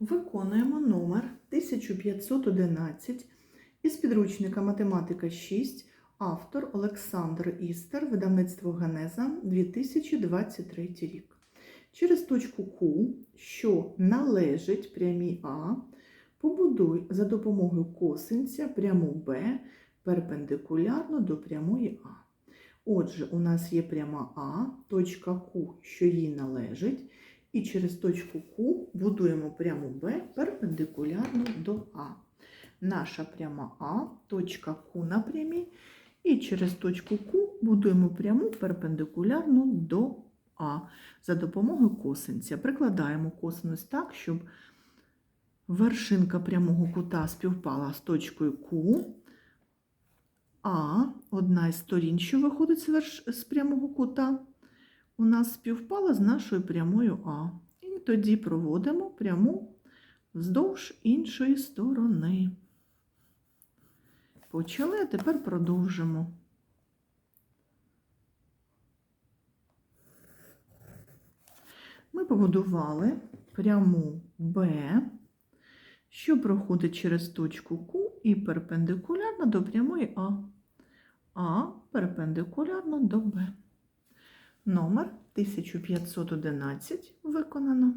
Виконуємо номер 1511 із підручника Математика 6, автор Олександр Істер, видавництво Генеза 2023 рік. Через точку Q, що належить прямій А, побудуй за допомогою косинця пряму Б перпендикулярно до прямої А. Отже, у нас є пряма А, точка Q, що їй належить, і через точку Q будуємо пряму Б перпендикулярно до А. Наша пряма А, точка Q на прямій, і через точку Q будуємо пряму перпендикулярно до А за допомогою косинця. Прикладаємо косинус так, щоб вершинка прямого кута співпала з точкою Q, а одна із сторін, що виходить з прямого кута, у нас співпала з нашою прямою А. І тоді проводимо пряму вздовж іншої сторони. Почали, а тепер продовжимо. Ми побудували пряму Б, що проходить через точку Q і перпендикулярно до прямої А. А перпендикулярно до Б. Номер 1511 виконано.